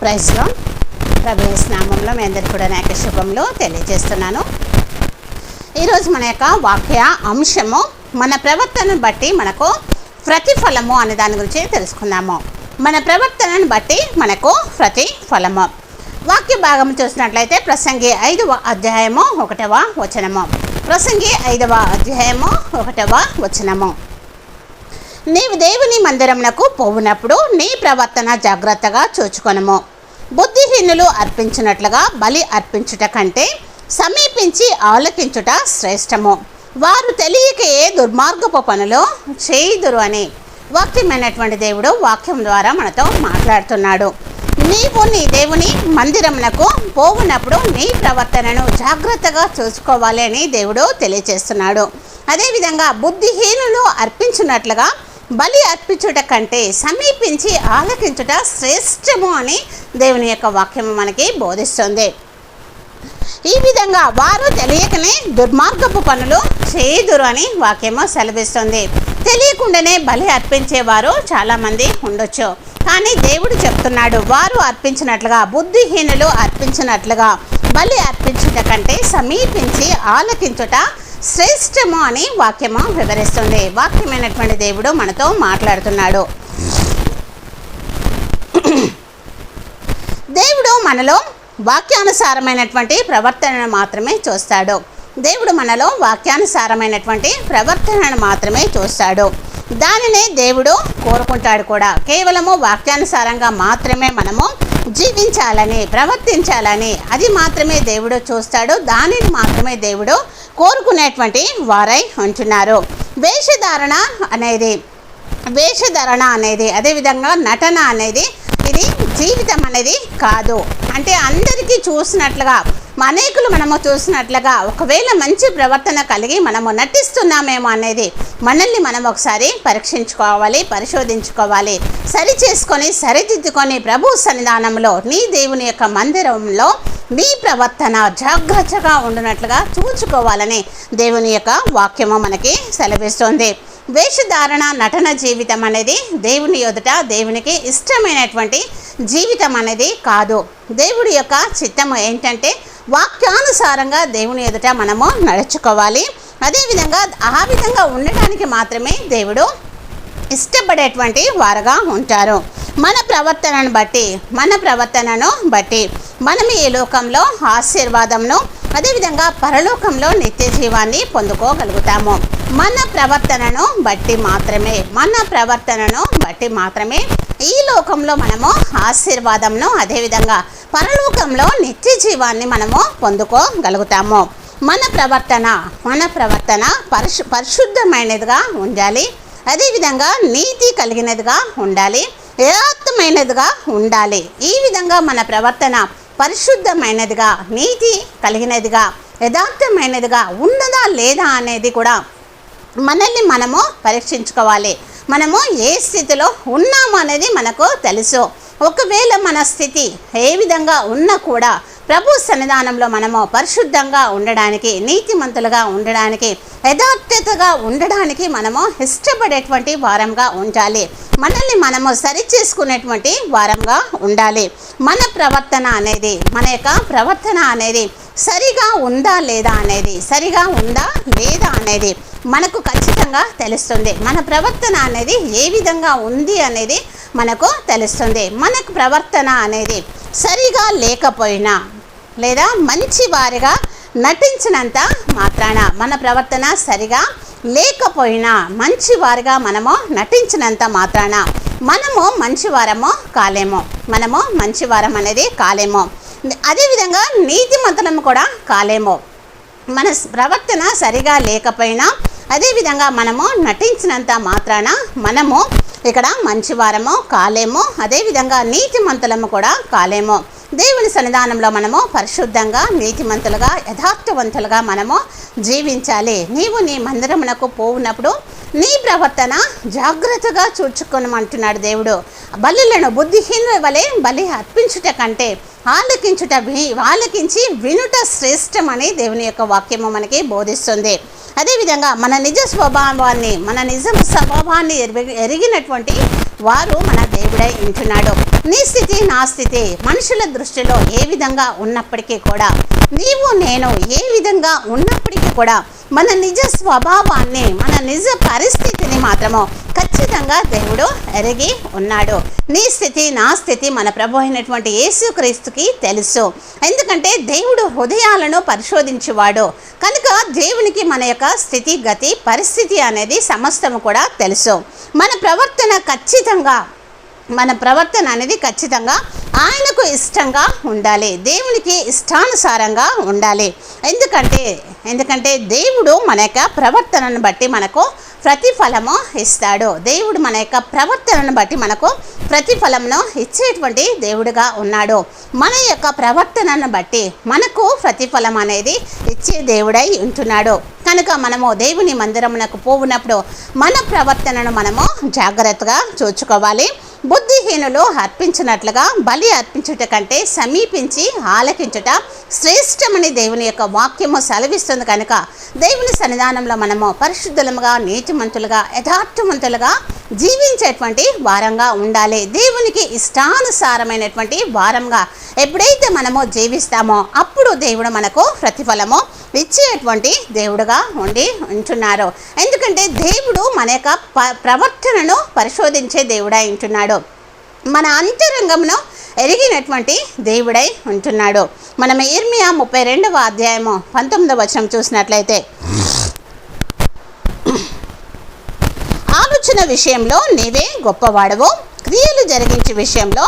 ప్రైస్లో ప్రభు నామంలో మీ అందరికీ కూడా నాకు శుభంలో తెలియజేస్తున్నాను. ఈరోజు మన యొక్క వాక్య అంశము మన ప్రవర్తనను బట్టి మనకు ప్రతిఫలము అనే దాని గురించి తెలుసుకుందాము. మన ప్రవర్తనను బట్టి మనకు ప్రతిఫలము. వాక్య భాగం చూసినట్లయితే ప్రసంగి ఐదవ అధ్యాయము ఒకటవ వచనము. ప్రసంగి ఐదవ అధ్యాయము ఒకటవ వచనము. నీవు దేవుని మందిరమునకు పోవునప్పుడు నీ ప్రవర్తన జాగ్రత్తగా చూచుకొనము. బుద్ధిహీనులు అర్పించినట్లుగా బలి అర్పించుట కంటే సమీపించి ఆలకించుట శ్రేష్టము. వారు తెలియక ఏ దుర్మార్గపు పనులు చేయుదురు అని వాక్యమైనటువంటి దేవుడు వాక్యం ద్వారా మనతో మాట్లాడుతున్నాడు. నీవు నీ దేవుని మందిరమునకు పోవునప్పుడు నీ ప్రవర్తనను జాగ్రత్తగా చూసుకోవాలి అని దేవుడు తెలియజేస్తున్నాడు అదేవిధంగా బుద్ధిహీనులు అర్పించినట్లుగా బలి అర్పించుట కంటే సమీపించి ఆలకించుట శ్రేష్టము అని దేవుని యొక్క వాక్యము మనకి బోధిస్తుంది. ఈ విధంగా వారు తెలియకనే దుర్మార్గపు పనులు చేయుదురు అని వాక్యము సెలవిస్తుంది. తెలియకుండానే బలి అర్పించేవారు చాలామంది ఉండొచ్చు. కానీ దేవుడు చెప్తున్నాడు వారు అర్పించినట్లుగా బుద్ధిహీనులు అర్పించినట్లుగా బలి అర్పించుట కంటే సమీపించి ఆలకించుట శ్రేష్టము అని వాక్యము వివరిస్తుంది. వాక్యమైనటువంటి దేవుడు మనతో మాట్లాడుతున్నాడు. దేవుడు మనలో వాక్యానుసారమైనటువంటి ప్రవర్తనను మాత్రమే చూస్తాడు. దేవుడు మనలో వాక్యానుసారమైనటువంటి ప్రవర్తనను మాత్రమే చూస్తాడు. దానినే దేవుడు కోరుకుంటాడు కూడా. కేవలము వాక్యానుసారంగా మాత్రమే మనము జీవించాలని ప్రవర్తించాలని అది మాత్రమే దేవుడు చూస్తాడు. దానిని మాత్రమే దేవుడు కోరుకునేటువంటి వారై ఉంటున్నారు. వేషధారణ అనేది వేషధారణ అనేది అదేవిధంగా నటన అనేది ఇది జీవితం అనేది కాదు. అంటే అందరికీ చూసినట్లుగా అనేకులు మనము చూసినట్లుగా ఒకవేళ మంచి ప్రవర్తన కలిగి మనము నటిస్తున్నామేమో అనేది మనల్ని మనం ఒకసారి పరీక్షించుకోవాలి పరిశోధించుకోవాలి. సరి చేసుకొని సరిదిద్దుకొని ప్రభు సన్నిధానంలో నీ దేవుని యొక్క మందిరంలో నీ ప్రవర్తన జాగ్రత్తగా ఉండునట్లుగా చూచుకోవాలని దేవుని యొక్క వాక్యము మనకి సెలవిస్తుంది. వేషధారణ నటన జీవితం అనేది దేవుని ఎదుట దేవునికి ఇష్టమైనటువంటి జీవితం అనేది కాదు. దేవుడి యొక్క చిత్తము ఏంటంటే వాక్యానుసారంగా దేవుని ఎదుట మనము నడుచుకోవాలి. అదేవిధంగా ఆ విధంగా ఉండటానికి మాత్రమే దేవుడు ఇష్టపడేటువంటి వారుగా ఉంటారు. మన ప్రవర్తనను బట్టి మన ప్రవర్తనను బట్టి మనం ఈ లోకంలో ఆశీర్వాదంను అదేవిధంగా పరలోకంలో నిత్య జీవాన్ని పొందుకోగలుగుతాము. మన ప్రవర్తనను బట్టి మాత్రమే మన ప్రవర్తనను బట్టి మాత్రమే ఈ లోకంలో మనము ఆశీర్వాదంను అదేవిధంగా పరలోకంలో నిత్య జీవాన్ని మనము పొందుకోగలుగుతాము. మన ప్రవర్తన మన ప్రవర్తన పరిశు పరిశుద్ధమైనదిగా ఉండాలి. అదేవిధంగా నీతి కలిగినదిగా ఉండాలి. యథార్థమైనదిగా ఉండాలి. ఈ విధంగా మన ప్రవర్తన పరిశుద్ధమైనదిగా నీతి కలిగినదిగా యథార్థమైనదిగా ఉన్నదా లేదా అనేది కూడా మనల్ని మనము పరీక్షించుకోవాలి. మనము ఏ స్థితిలో ఉన్నాము అనేది మనకు తెలుసు. ఒకవేళ మన స్థితి ఏ విధంగా ఉన్నా కూడా ప్రభు సన్నిధానంలో మనము పరిశుద్ధంగా ఉండడానికి నీతిమంతులుగా ఉండడానికి యథార్థతగా ఉండడానికి మనము ఇష్టపడేటువంటి వారంగా ఉండాలి. మనల్ని మనము సరిచేసుకునేటువంటి వారంగా ఉండాలి. మన ప్రవర్తన అనేది మన యొక్క ప్రవర్తన అనేది సరిగా ఉందా లేదా అనేది సరిగా ఉందా లేదా అనేది మనకు ఖచ్చితంగా తెలుస్తుంది. మన ప్రవర్తన అనేది ఏ విధంగా ఉంది అనేది మనకు తెలుస్తుంది. మనకు ప్రవర్తన అనేది సరిగా లేకపోయినా లేదా మంచి వారిగా నటించినంత మాత్రాన మన ప్రవర్తన సరిగా లేకపోయినా మంచి వారిగా మనము నటించినంత మాత్రాన మనము మంచివారము కాలేము? మనము మంచివారం అనేది కాలేము? అదేవిధంగా నీతిమంతులము కూడా కాలేము? మన ప్రవర్తన సరిగా లేకపోయినా అదేవిధంగా మనము నటించినంత మాత్రాన మనము ఇక్కడ మంచివారము కాలేము? అదేవిధంగా నీతిమంతులము కూడా కాలేము? దేవుని సన్నిధానంలో మనము పరిశుద్ధంగా నీతిమంతులుగా యథార్థవంతులుగా మనము జీవించాలి. నీవు నీ మందిరమునకు పోవునప్పుడు నీ ప్రవర్తన జాగ్రత్తగా చూచుకోనమంటున్నాడు దేవుడు. బలులను బుద్ధిహీనుల వలె బలి అర్పించుట కంటే ఆలకించుట వి ఆలకించి వినుట శ్రేష్టమని దేవుని యొక్క వాక్యము మనకి బోధిస్తుంది. అదేవిధంగా మన నిజ స్వభావాన్ని మన నిజ స్వభావాన్ని ఎరిగి- ఎరిగినటువంటి వారు మన దేవుడై ఉంటున్నాడు. నీ స్థితి నా స్థితి. మనుషుల దృష్టిలో ఏ విధంగా ఉన్నప్పటికీ కూడా నీవు నేను ఏ విధంగా ఉన్నప్పటికీ కూడా మన నిజ స్వభావాన్ని మన నిజ పరిస్థితి స్థితిని మాత్రము. ఖచ్చితంగా దేవుడు ఎరిగి ఉన్నాడు. నీ స్థితి నా స్థితి మన ప్రభు అయినటువంటి యేసుక్రీస్తుకి తెలుసు. ఎందుకంటే దేవుడు హృదయాలను పరిశోధించేవాడు. కనుక దేవునికి మన యొక్క స్థితి గతి పరిస్థితి అనేది సమస్తము కూడా తెలుసు. మన ప్రవర్తన ఖచ్చితంగా మన ప్రవర్తన అనేది ఖచ్చితంగా ఆయనకు ఇష్టంగా ఉండాలి. దేవునికి ఇష్టానుసారంగా ఉండాలి. ఎందుకంటే ఎందుకంటే దేవుడు మన యొక్క ప్రవర్తనను బట్టి మనకు ప్రతిఫలము ఇస్తాడు. దేవుడు మన యొక్క ప్రవర్తనను బట్టి మనకు ప్రతిఫలమును ఇచ్చేటువంటి దేవుడుగా ఉన్నాడు. మన యొక్క ప్రవర్తనను బట్టి మనకు ప్రతిఫలం అనేది ఇచ్చే దేవుడై ఉంటున్నాడు. కనుక మనము దేవుని మందిరమునకు పోవునప్పుడు మన ప్రవర్తనను మనము జాగ్రత్తగా చూచుకోవాలి. బుద్ధిహీనులు అర్పించినట్లుగా బలి అర్పించుట కంటే సమీపించి ఆలకించుట శ్రేష్టమని దేవుని యొక్క వాక్యము సెలవిస్తుంది కనుక దేవుని సన్నిధానంలో మనము పరిశుద్ధులముగా నీతిమంతులుగా యథార్థవంతులుగా జీవించేటువంటి వారంగా ఉండాలి. దేవునికి ఇష్టానుసారమైనటువంటి వారంగా ఎప్పుడైతే మనము జీవిస్తామో అప్పుడు దేవుడు మనకు ప్రతిఫలము ఇచ్చేటువంటి దేవుడుగా ఉండి ఉంటున్నారు ఎందుకంటే దేవుడు మన యొక్క ప్రవర్తనను పరిశోధించే దేవుడై ఉంటున్నాడు. మన అంతరంగంలో ఎరిగినటువంటి దేవుడై ఉంటున్నాడు. మనం ఇర్మియా ముప్పై రెండవ అధ్యాయము పంతొమ్మిదవ వచనం చూసినట్లయితే ఆలోచన విషయంలో నీవే గొప్పవాడవు క్రియలు జరిగించే విషయంలో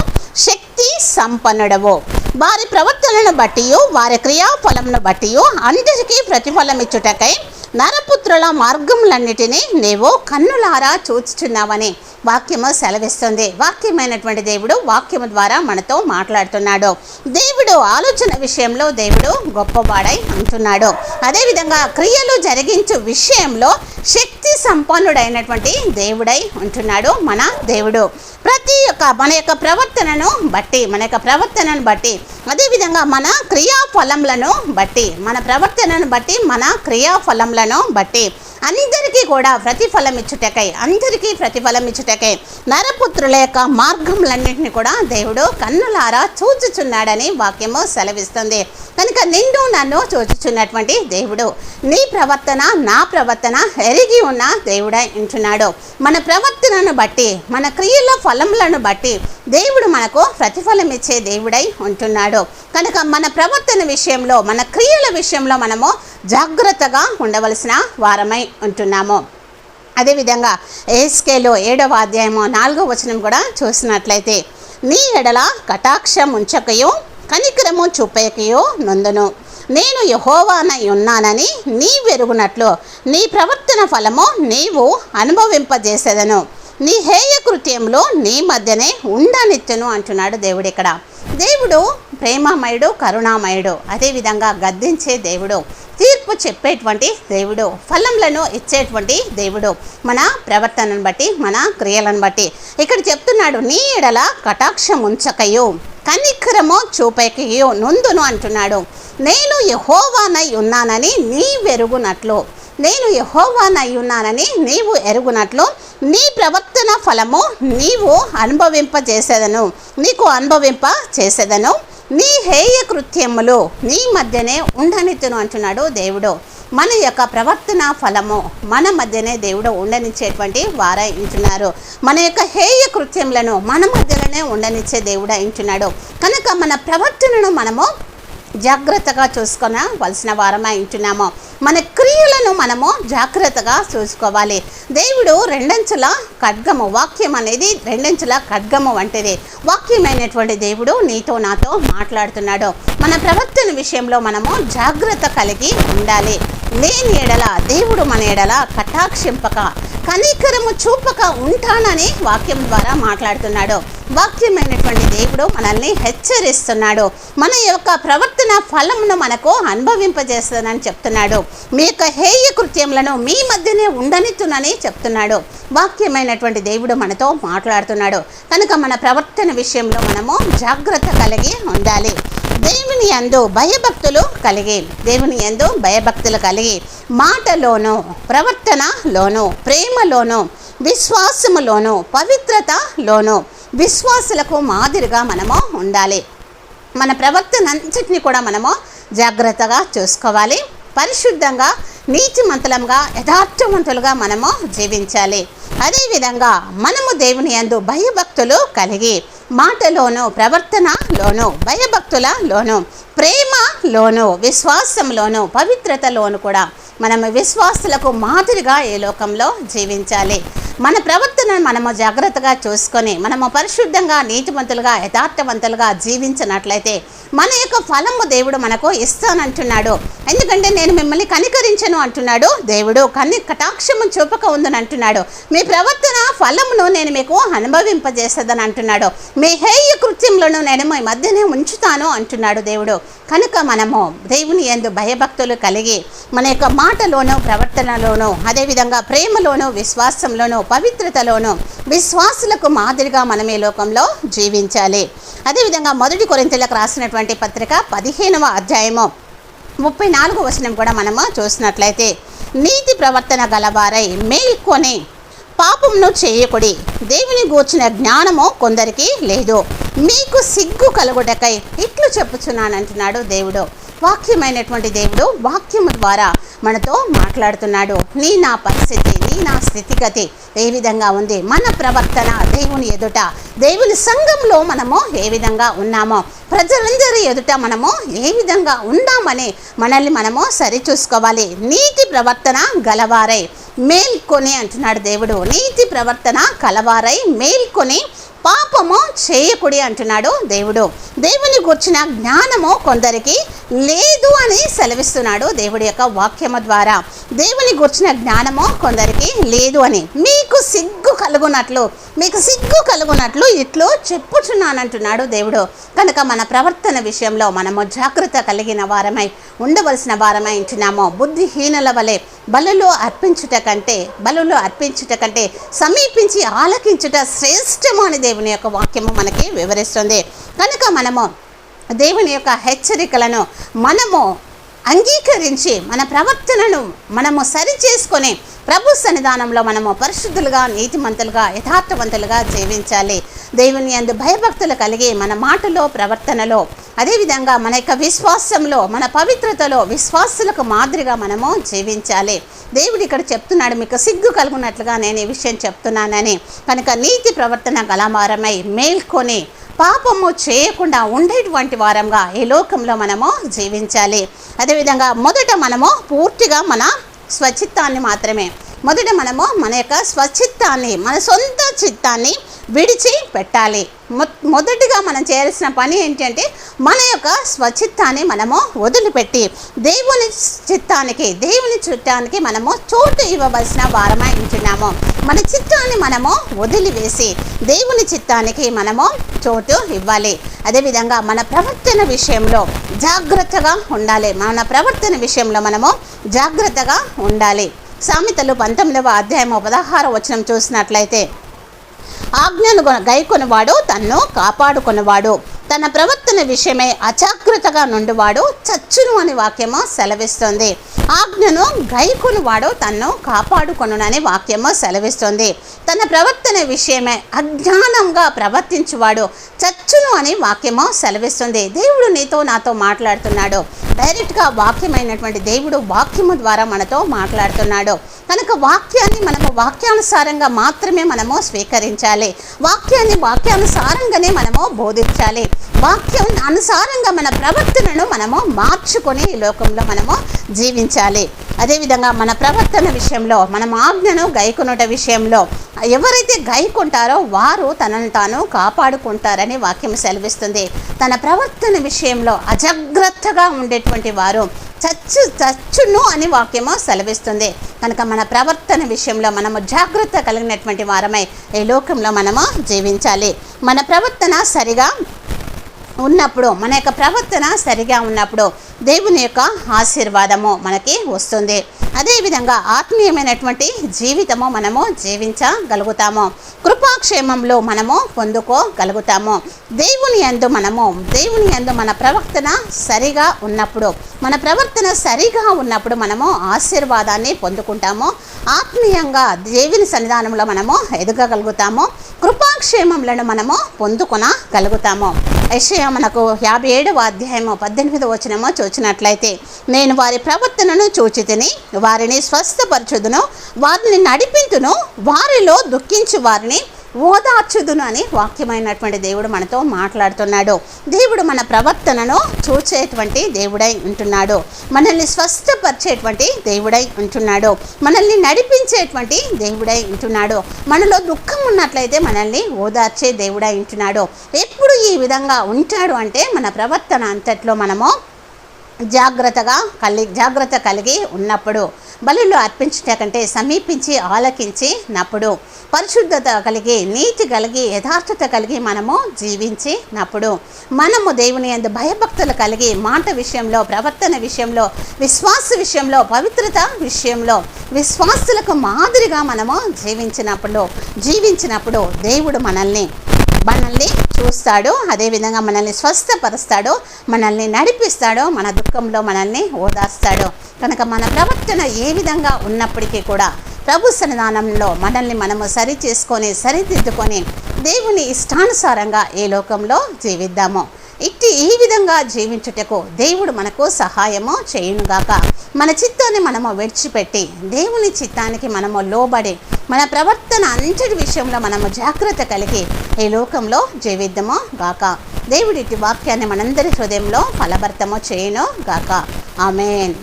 శక్తి సంపన్నుడవు. వారి ప్రవర్తనను బట్టి వారి క్రియాఫలమును బట్టి అందరికీ ప్రతిఫలం ఇచ్చుటకై నరపుత్రుల మార్గములన్నిటినీ నీవు కన్నులారా చూచుచున్నావని వాక్యము సెలవిస్తుంది. వాక్యమైనటువంటి దేవుడు వాక్యము ద్వారా మనతో మాట్లాడుతున్నాడు. దేవుడు ఆలోచన విషయంలో దేవుడు గొప్పవాడై ఉంటున్నాడు. అదేవిధంగా క్రియలు జరిగించు విషయంలో శక్తి సంపన్నుడైనటువంటి దేవుడై ఉంటున్నాడు మన దేవుడు. ప్రతి ఒక్క మన యొక్క ప్రవర్తనను బట్టి మన యొక్క ప్రవర్తనను బట్టి అదేవిధంగా మన క్రియాఫలములను బట్టి మన ప్రవర్తనను బట్టి మన క్రియాఫలములను బట్టి అందరికీ కూడా ప్రతిఫలం ఇచ్చుటకై అందరికీ ప్రతిఫలం ఇచ్చుటకై నరపుత్రుల యొక్క మార్గములన్నింటినీ కూడా దేవుడు కన్నులారా చూచుచున్నాడని వాక్యము సెలవిస్తుంది. కనుక నిండు నన్ను చూచుచున్నటువంటి దేవుడు నీ ప్రవర్తన నా ప్రవర్తన ఎరిగి ఉన్న దేవుడై ఉంటున్నాడు మన ప్రవర్తనను బట్టి మన క్రియల ఫలములను బట్టి దేవుడు మనకు ప్రతిఫలం ఇచ్చే దేవుడై ఉంటున్నాడు. కనుక మన ప్రవర్తన విషయంలో మన క్రియల విషయంలో మనము జాగ్రత్తగా ఉండవలసిన వారమై ఉంటున్నాము. అదేవిధంగా ఏస్కేలో ఏడవ అధ్యాయము నాలుగో వచనం కూడా చూసినట్లయితే నీ ఎడల కటాక్షం ఉంచకయో కనికరము చూపేకయో నొందును. నేను యహోవానై ఉన్నానని నీ వెరుగునట్లు నీ ప్రవర్తన ఫలము నీవు అనుభవింపజేసేదను. నీ హేయ కృత్యంలో నీ మధ్యనే ఉండనిత్తును అంటున్నాడు దేవుడు ఇక్కడ. దేవుడు ప్రేమమయుడు కరుణామయుడు అదేవిధంగా గద్దించే దేవుడు తీర్పు చెప్పేటువంటి దేవుడు ఫలములను ఇచ్చేటువంటి దేవుడు మన ప్రవర్తనను బట్టి మన క్రియలను బట్టి. ఇక్కడ చెప్తున్నాడు నీ ఎడల కటాక్షం ఉంచకయు కనికరము చూపకయు నుందును అంటున్నాడు. నేను యహోవానై ఉన్నానని నీ వెరుగునట్లు నేను యహోవానై ఉన్నానని నీవు ఎరుగునట్లు నీ ప్రవర్తన ఫలము నీవు అనుభవింపజేసేదను నీకు అనుభవింప చేసేదను నీ హేయ కృత్యములు నీ మధ్యనే ఉండనిత్తును అంటున్నాడు దేవుడు. మన యొక్క ప్రవర్తన ఫలము మన మధ్యనే దేవుడు ఉండనిచ్చేటువంటి వారై ఉంటున్నారు. మన యొక్క హేయ కృత్యములను మన మధ్యలోనే ఉండనిచ్చే దేవుడు ఉంటున్నాడు. కనుక మన ప్రవర్తనను మనము జాగ్రత్తగా చూసుకొనవలసిన వారమై ఉంటున్నాము. మన క్రియలను మనము జాగ్రత్తగా చూసుకోవాలి. దేవుడు రెండంచుల ఖడ్గము వాక్యం అనేది రెండంచుల ఖడ్గము వంటిది. వాక్యమైనటువంటి దేవుడు నీతో నాతో మాట్లాడుతున్నాడు. మన ప్రవర్తన విషయంలో మనము జాగ్రత్త కలిగి ఉండాలి. లేని ఎడల దేవుడు మన ఎడల కటాక్షింపక కనికరము చూపక ఉంటానని వాక్యం ద్వారా మాట్లాడుతున్నాడు. వాక్యమైనటువంటి దేవుడు మనల్ని హెచ్చరిస్తున్నాడు. మన యొక్క ప్రవర్తన ఫలమును మనకు అనుభవింపజేస్తుందని చెప్తున్నాడు. మీ యొక్క హేయ కృత్యములను మీ మధ్యనే ఉండనిత్తునని చెప్తున్నాడు. వాక్యమైనటువంటి దేవుడు మనతో మాట్లాడుతున్నాడు. కనుక మన ప్రవర్తన విషయంలో మనము జాగ్రత్త కలిగి ఉండాలి. దేవుని యందు భయభక్తులు కలిగి దేవుని యందు భయభక్తులు కలిగి మాటలోను ప్రవర్తనలోను ప్రేమలోను విశ్వాసములోను పవిత్రతలోను విశ్వాసులకు మాదిరిగా మనము ఉండాలి. మన ప్రవర్తనంతటిని కూడా మనము జాగ్రత్తగా చూసుకోవాలి. పరిశుద్ధంగా నీతిమంతులంగా యథార్థవంతులుగా మనము జీవించాలి. అదేవిధంగా మనము దేవుని యందు భయభక్తులు కలిగి మాటలోను ప్రవర్తనలోను భయభక్తులలోను ప్రేమలోను విశ్వాసంలోను పవిత్రతలోను కూడా మనము విశ్వాసులకు మాదిరిగా ఈ లోకంలో జీవించాలి. మన ప్రవర్తనను మనము జాగ్రత్తగా చూసుకొని మనము పరిశుద్ధంగా నీతివంతులుగా యథార్థవంతులుగా జీవించినట్లయితే మన యొక్క ఫలము దేవుడు మనకు ఇస్తానంటున్నాడు. ఎందుకంటే నేను మిమ్మల్ని కనికరించను అంటున్నాడు దేవుడు కన్ని కటాక్షము చూపక ఉందని అంటున్నాడు. మీ ప్రవర్తన ఫలమును నేను మీకు అనుభవింపజేసేదని అంటున్నాడు. మీ హేయ కృత్యములను నేను మీ మధ్యనే ఉంచుతాను అంటున్నాడు దేవుడు. కనుక మనము దేవుని ఎందు భయభక్తులు కలిగి మన యొక్క మాటలోనూ ప్రవర్తనలోనూ అదేవిధంగా ప్రేమలోను విశ్వాసంలోనూ పవిత్రతలోను విశ్వాసులకు మాదిరిగా మనం ఈ లోకంలో జీవించాలి. అదేవిధంగా మొదటి కొరింతలకు రాసినటువంటి పత్రిక పదిహేనవ అధ్యాయము ముప్పై నాలుగు వచనం కూడా మనము చూసినట్లయితే నీతి ప్రవర్తన గలవారై మేల్కొని పాపమును చేయకుడి. దేవుని గూర్చిన జ్ఞానము కొందరికి లేదు. మీకు సిగ్గు కలుగుటకై ఇట్లు చెప్పుచున్నానంటున్నాడు దేవుడు. వాక్యమైనటువంటి దేవుడు వాక్యము ద్వారా మనతో మాట్లాడుతున్నాడు. నీ నా పరిస్థితి నీ నా స్థితిగతి ఏ విధంగా ఉంది? మన ప్రవర్తన దేవుని ఎదుట దేవుని సంఘంలో మనము ఏ విధంగా ఉన్నామో ప్రజలందరి ఎదుట మనము ఏ విధంగా ఉన్నామని మనల్ని మనము సరిచూసుకోవాలి. నీతి ప్రవర్తన గలవారై మేల్కొని అంటున్నాడు దేవుడు. నీతి ప్రవర్తన కలవారై మేల్కొని పాపము చేయకుడి అంటున్నాడు దేవుడు. దేవుని గుర్చిన జ్ఞానము కొందరికి లేదు అని సెలవిస్తున్నాడు దేవుడి యొక్క వాక్యము ద్వారా. దేవుని గుర్చిన జ్ఞానము కొందరికి లేదు అని. మీకు సిగ్గు కలుగునట్లు మీకు సిగ్గు కలుగునట్లు ఇట్లు చెప్పుచున్నానంటున్నాడు దేవుడు. కనుక మన ప్రవర్తన విషయంలో మనము జాగ్రత్త కలిగిన వారమై ఉండవలసిన వారమై ఉంటున్నాము. బుద్ధిహీనుల వలె బలులు అర్పించుట కంటే బలులు అర్పించుట కంటే సమీపించి ఆలకించుట శ్రేష్టము అని దేవుని యొక్క వాక్యము మనకి వివరిస్తుంది. కనుక మనము దేవుని యొక్క హెచ్చరికలను మనము అంగీకరించి మన ప్రవర్తనను మనము సరి చేసుకొని ప్రభు సన్నిధానంలో మనము పరిశుద్ధులుగా నీతిమంతులుగా యథార్థవంతులుగా జీవించాలి. దేవుని అందు భయభక్తులు కలిగి మన మాటలో ప్రవర్తనలో అదేవిధంగా మన యొక్క విశ్వాసంలో మన పవిత్రతలో విశ్వాసులకు మాదిరిగా మనము జీవించాలి. దేవుడు ఇక్కడ చెప్తున్నాడు మీకు సిగ్గు కలుగునట్లుగా నేను ఈ విషయం చెప్తున్నానని. కనుక నీతి ప్రవర్తన గలమారమై మేల్కొని పాపము చేయకుండా ఉండేటువంటి వారంగా ఈ లోకంలో మనము జీవించాలి. అదేవిధంగా మొదట మనము పూర్తిగా మన స్వచిత్తాన్ని మాత్రమే. మొదట మనము మన యొక్క స్వచిత్తాన్ని మన సొంత చిత్తాన్ని విడిచి పెట్టాలి. మొ- మొదటిగా మనం చేయాల్సిన పని ఏంటంటే మన యొక్క స్వచిత్తాన్ని మనము వదిలిపెట్టి దేవుని చిత్తానికి దేవుని చిత్తానికి మనము చోటు ఇవ్వవలసిన వారమై ఉంటున్నాము. మన చిత్తాన్ని మనము వదిలివేసి దేవుని చిత్తానికి మనము చోటు ఇవ్వాలి. అదేవిధంగా మన ప్రవర్తన విషయంలో జాగ్రత్తగా ఉండాలి. మన ప్రవర్తన విషయంలో మనము జాగ్రత్తగా ఉండాలి. సామెతలు పంతొమ్మిదవ అధ్యాయము పదహార వచనం చూసినట్లయితే ఆజ్ఞను గొ- గైకొనివాడు తన్ను కాపాడుకొనివాడు. తన ప్రవర్తన విషయమై అజాగ్రత్తగా నుండివాడు చచ్చును అని వాక్యము సెలవిస్తుంది. ఆజ్ఞను గైకొనివాడు తన్ను కాపాడుకొనునని వాక్యము సెలవిస్తుంది. తన ప్రవర్తన విషయమై అజ్ఞానంగా ప్రవర్తించువాడు చచ్చును అని వాక్యము సెలవిస్తుంది. దేవుడు నీతో నాతో మాట్లాడుతున్నాడు. డైరెక్ట్గా వాక్యమైనటువంటి దేవుడు వాక్యము ద్వారా మనతో మాట్లాడుతున్నాడు. కనుక వాక్యాన్ని మనము వాక్యానుసారంగా మాత్రమే మనము స్వీకరించాలి. వాక్యాన్ని వాక్యానుసారంగానే మనము బోధించాలి. వాక్యం అనుసారంగా మన ప్రవర్తనను మనము మార్చుకొని ఈ లోకంలో మనము జీవించాలి. అదేవిధంగా మన ప్రవర్తన విషయంలో మనం ఆజ్ఞను గైకొనుట విషయంలో ఎవరైతే గైకుంటారో వారు తనను తాను కాపాడుకుంటారని వాక్యం సెలవిస్తుంది. తన ప్రవర్తన విషయంలో అజాగ్రత్తగా ఉండేటువంటి వారు చచ్చు చచ్చును అని వాక్యము సెలవిస్తుంది. కనుక మన ప్రవర్తన విషయంలో మనము జాగ్రత్త కలిగినటువంటి వారమై ఈ లోకంలో మనము జీవించాలి. మన ప్రవర్తన సరిగా ఉన్నప్పుడు మన యొక్క ప్రవర్తన సరిగా ఉన్నప్పుడు దేవుని యొక్క ఆశీర్వాదము మనకి వస్తుంది. అదేవిధంగా ఆత్మీయమైనటువంటి జీవితము మనము జీవించగలుగుతాము. కృపాక్షేమంలో మనము పొందుకోగలుగుతాము. దేవుని యందు మనము దేవుని యందు మన ప్రవర్తన సరిగా ఉన్నప్పుడు మన ప్రవర్తన సరిగా ఉన్నప్పుడు మనము ఆశీర్వాదాన్ని పొందుకుంటాము. ఆత్మీయంగా దేవుని సన్నిధానంలో మనము ఎదగగలుగుతాము. కృపాక్షేమములను మనము పొందుకొనగలుగుతాము. యెషయా మనకు యాభై ఏడవ అధ్యాయము పద్దెనిమిదవ వచనమో చూచినట్లయితే నేను వారి ప్రవర్తనను చూచి తిని వారిని స్వస్థపరచుదును వారిని నడిపింతును వారిలో దుఃఖించు వారిని ఓదార్చుదును అని వాక్యమైనటువంటి దేవుడు మనతో మాట్లాడుతున్నాడు. దేవుడు మన ప్రవర్తనను చూచేటువంటి దేవుడై ఉంటున్నాడు. మనల్ని స్వస్థపరిచేటువంటి దేవుడై ఉంటున్నాడు. మనల్ని నడిపించేటువంటి దేవుడై ఉంటున్నాడు. మనలో దుఃఖం ఉన్నట్లయితే మనల్ని ఓదార్చే దేవుడై ఉంటున్నాడు. ఎప్పుడు ఈ విధంగా ఉంటాడు అంటే మన ప్రవర్తన అంతట్లో మనము జాగ్రత్తగా కలిగి జాగ్రత్త కలిగి ఉన్నప్పుడు బలులు అర్పించుట కంటే సమీపించి ఆలకించినప్పుడు పరిశుద్ధత కలిగి నీతి కలిగి యథార్థత కలిగి మనము జీవించినప్పుడు మనము దేవుని యందు భయభక్తులు కలిగి మాట విషయంలో ప్రవర్తన విషయంలో విశ్వాస విషయంలో పవిత్రత విషయంలో విశ్వాసులకు మాదిరిగా మనము జీవించినప్పుడు జీవించినప్పుడు దేవుడు మనల్ని మనల్ని చూస్తాడు అదేవిధంగా మనల్ని స్వస్థపరుస్తాడు మనల్ని నడిపిస్తాడు మన దుఃఖంలో మనల్ని ఓదార్స్తాడు కనుక మన ప్రవర్తన ఏ విధంగా ఉన్నప్పటికీ కూడా ప్రభు సన్నిధానంలో మనల్ని మనము సరి చేసుకొని సరిదిద్దుకొని దేవుని ఇష్టానుసారంగా ఈ లోకంలో జీవిద్దాము. ఇట్టి ఈ విధంగా జీవించుటకు దేవుడు మనకు సహాయము చేయునుగాక. మన చిత్తాన్ని మనము విడిచిపెట్టి దేవుని చిత్తానికి మనము లోబడి మన ప్రవర్తన అంతటి విషయంలో మనము జాగ్రత్త కలిగి ఈ లోకంలో జీవిద్దాము గాక. దేవుడి వాక్యాన్ని మనందరి హృదయంలో ఫలభర్తము చేయను గాక ఆమెన్.